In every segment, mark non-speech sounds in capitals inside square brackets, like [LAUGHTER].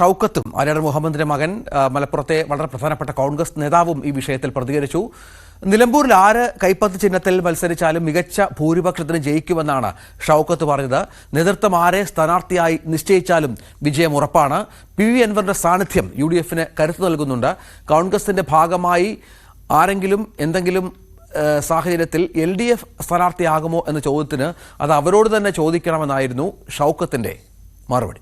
ഷൗക്കത്തും ആര്യാട് മുഹമ്മദിന്റെ മകൻ മലപ്പുറത്തെ വളരെ പ്രധാനപ്പെട്ട കോൺഗ്രസ് നേതാവും ഈ വിഷയത്തിൽ പ്രതികരിച്ചു. നിലമ്പൂരിൽ ആര് കൈപ്പത്ത് ചിഹ്നത്തിൽ മത്സരിച്ചാലും മികച്ച ഭൂരിപക്ഷത്തിന് ജയിക്കുമെന്നാണ് ഷൗക്കത്ത് പറഞ്ഞത്. നേതൃത്വം ആരെ സ്ഥാനാർത്ഥിയായി നിശ്ചയിച്ചാലും വിജയം ഉറപ്പാണ്. പി വി അൻവറിന്റെ സാന്നിധ്യം യു ഡി എഫിന് കരുത്തു നൽകുന്നുണ്ട്. കോൺഗ്രസിന്റെ ഭാഗമായി ആരെങ്കിലും എന്തെങ്കിലും സാഹചര്യത്തിൽ എൽ ഡി എഫ് സ്ഥാനാർത്ഥിയാകുമോ എന്ന ചോദ്യത്തിന് അത് അവരോട് തന്നെ ചോദിക്കണമെന്നായിരുന്നു ഷൗക്കത്തിന്റെ മറുപടി.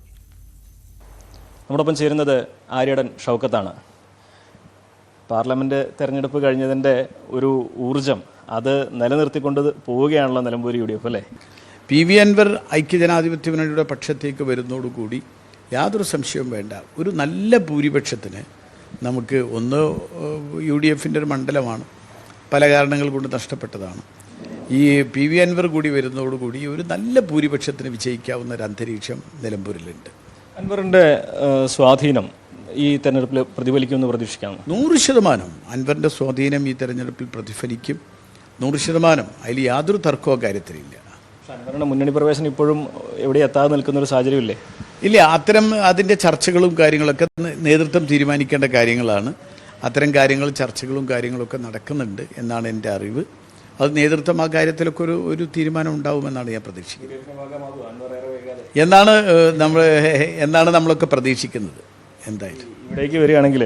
നമ്മോടൊപ്പം ചേരുന്നത് ആര്യടൻ ഷൗക്കത്താണ്. പാർലമെന്റ് തെരഞ്ഞെടുപ്പ് കഴിഞ്ഞതിന്റെ ഒരു ഊർജം അത് നിലനിർത്തിക്കൊണ്ട് പോവുകയാണല്ലോ നിലമ്പൂർ യു ഡി എഫ് അല്ലേ? പി വി അൻവർ ഐക്യജനാധിപത്യ മുന്നണിയുടെ പക്ഷത്തേക്ക് വരുന്നതോടുകൂടി യാതൊരു സംശയവും വേണ്ട. ഒരു നല്ല ഭൂരിപക്ഷത്തിന് നമുക്ക് ഒന്ന് യു ഡി എഫിന്റെ ഒരു മണ്ഡലമാണ്. പല കാരണങ്ങൾ കൊണ്ട് നഷ്ടപ്പെട്ടതാണ്. ഈ പി വി അൻവർ കൂടി വരുന്നതോടുകൂടി ഒരു നല്ല ഭൂരിപക്ഷത്തിന് വിജയിക്കാവുന്ന ഒരു അന്തരീക്ഷം നിലമ്പൂരിലുണ്ട്. അൻവറിന്റെ സ്വാധീനം ഈ തെരഞ്ഞെടുപ്പിൽ പ്രതിഫലിക്കുമെന്ന് പ്രതീക്ഷിക്കാം. നൂറ് ശതമാനം അൻവറിന്റെ സ്വാധീനം ഈ തെരഞ്ഞെടുപ്പിൽ പ്രതിഫലിക്കും. നൂറ് ശതമാനം അതിൽ യാതൊരു തർക്കവും കാര്യത്തിലില്ല അൻവറിന്റെ മുന്നണി പ്രവേശനം ഇപ്പോഴും എവിടെ എത്താതെ നിൽക്കുന്ന ഒരു സാഹചര്യമില്ലേ? ഇല്ല അത്തരം അതിന്റെ ചർച്ചകളും കാര്യങ്ങളൊക്കെ നേതൃത്വം തീരുമാനിക്കേണ്ട കാര്യങ്ങളാണ്. അത്തരം കാര്യങ്ങൾ ചർച്ചകളും കാര്യങ്ങളൊക്കെ നടക്കുന്നുണ്ട് എന്നാണ് എന്റെ അറിവ്. അത് നേതൃത്വം ആ കാര്യത്തിലൊക്കെ ഒരു ഒരു തീരുമാനം ഉണ്ടാവുമെന്നാണ് ഞാൻ പ്രതീക്ഷിക്കുന്നത്. എന്നാണ് നമ്മൾ എന്നാണ് നമ്മളൊക്കെ പ്രതീക്ഷിക്കുന്നത് എന്തായാലും. ഇവിടേക്ക് വരികയാണെങ്കിൽ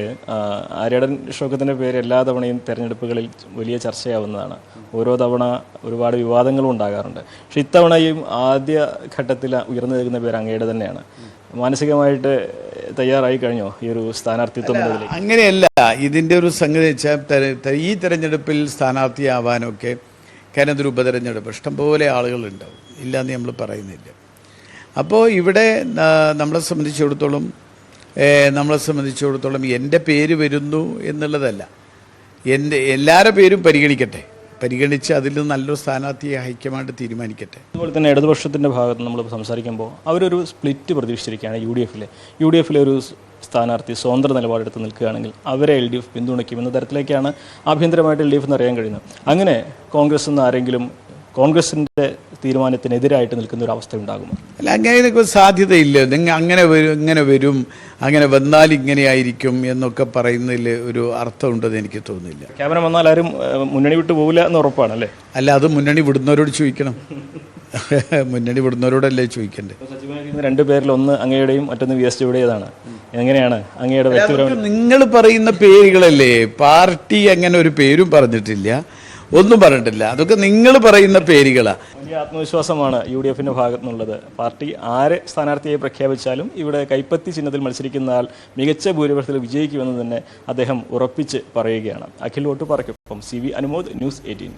ആര്യടൻ ഷോക്കത്തിന്റെ പേര് എല്ലാ തവണയും തെരഞ്ഞെടുപ്പുകളിൽ വലിയ ചർച്ചയാവുന്നതാണ്. ഓരോ തവണ ഒരുപാട് വിവാദങ്ങളും ഉണ്ടാകാറുണ്ട്. പക്ഷെ ഇത്തവണയും ആദ്യ ഘട്ടത്തിൽ ഉയർന്നു നിൽക്കുന്ന പേര് അങ്ങയുടെ തന്നെയാണ്. മാനസികമായിട്ട് തയ്യാറായി കഴിഞ്ഞോ ഈ ഒരു സ്ഥാനാർത്ഥിത്വം അങ്ങനെയല്ല. ഇതിന്റെ ഒരു സംഗതി വെച്ചാൽ ഈ തെരഞ്ഞെടുപ്പിൽ സ്ഥാനാർത്ഥിയാവാനൊക്കെ കാരണം ഇതൊരു ഉപതെരഞ്ഞെടുപ്പ്. ഇഷ്ടംപോലെ ആളുകളുണ്ടാവും. ഇല്ല എന്ന് നമ്മൾ പറയുന്നില്ല. അപ്പോൾ ഇവിടെ നമ്മളെ സംബന്ധിച്ചിടത്തോളം നമ്മളെ സംബന്ധിച്ചിടത്തോളം എന്റെ പേര് വരുന്നു എന്നുള്ളതല്ല. എന്റെ എല്ലാവരുടെ പേരും പരിഗണിക്കട്ടെ. പരിഗണിച്ച് അതിൽ നല്ലൊരു സ്ഥാനാർത്ഥിയെ ഹൈക്കമാൻഡ് തീരുമാനിക്കട്ടെ. അതുപോലെ തന്നെ ഇടതുപക്ഷത്തിന്റെ ഭാഗത്ത് നമ്മൾ സംസാരിക്കുമ്പോൾ അവരൊരു സ്പ്ലിറ്റ് പ്രതീക്ഷിച്ചിരിക്കുകയാണ് യു ഡി എഫിലെ യു ഡി എഫിലെ ഒരു സ്ഥാനാർത്ഥി സ്വതന്ത്ര നിലപാടെടുത്ത് നിൽക്കുകയാണെങ്കിൽ അവരെ എൽ ഡി എഫ് പിന്തുണയ്ക്കും എന്ന തരത്തിലേക്കാണ് ആഭ്യന്തരമായിട്ട് എൽ ഡി എഫ് എന്ന് അറിയാൻ കഴിയുന്നത്. അങ്ങനെ കോൺഗ്രസ് നിന്ന് ആരെങ്കിലും കോൺഗ്രസിന്റെ തീരുമാനത്തിനെതിരായിട്ട് നിൽക്കുന്ന ഒരു അവസ്ഥ ഉണ്ടാകുമോ? അല്ല അങ്ങനെ സാധ്യതയില്ല. നിങ്ങൾ അങ്ങനെ വരും ഇങ്ങനെ വരും അങ്ങനെ വന്നാൽ ഇങ്ങനെയായിരിക്കും എന്നൊക്കെ പറയുന്നതിൽ ഒരു അർത്ഥമുണ്ടെന്ന് എനിക്ക് തോന്നുന്നില്ല. ക്യാമറ വന്നാൽ ആരും മുന്നണി വിട്ടു പോകില്ല എന്ന് ഉറപ്പാണല്ലേ അല്ല? അത് മുന്നണി വിടുന്നവരോട് ചോദിക്കണം. [LAUGHS] മുന്നണി വിടുന്നവരോടല്ലേ ചോദിക്കണ്ടേ? രണ്ട് പേരിൽ ഒന്ന് അങ്ങയുടെയും മറ്റൊന്ന് വി എസ് ജിയുടേതാണ് എങ്ങനെയാണ് അങ്ങയുടെ നിങ്ങൾ പറയുന്ന പേരുകളല്ലേ? പാർട്ടി അങ്ങനെ ഒരു പേരും പറഞ്ഞിട്ടില്ല. ഒന്നും പറഞ്ഞിട്ടില്ല. അതൊക്കെ നിങ്ങൾ പറയുന്ന പേരുകളാണ് വലിയ ആത്മവിശ്വാസമാണ് യു ഡി എഫിന്റെ ഭാഗത്തു നിന്നുള്ളത് പാർട്ടി ആരെ സ്ഥാനാർത്ഥിയെ പ്രഖ്യാപിച്ചാലും ഇവിടെ കൈപ്പത്തി ചിഹ്നത്തിൽ മത്സരിക്കുന്ന ആൾ മികച്ച ഭൂരിപക്ഷത്തിൽ വിജയിക്കുമെന്ന് തന്നെ അദ്ദേഹം ഉറപ്പിച്ച് പറയുകയാണ്. Akhil vote പറയ്ക്കൊപ്പം C V Anumod news eighteen.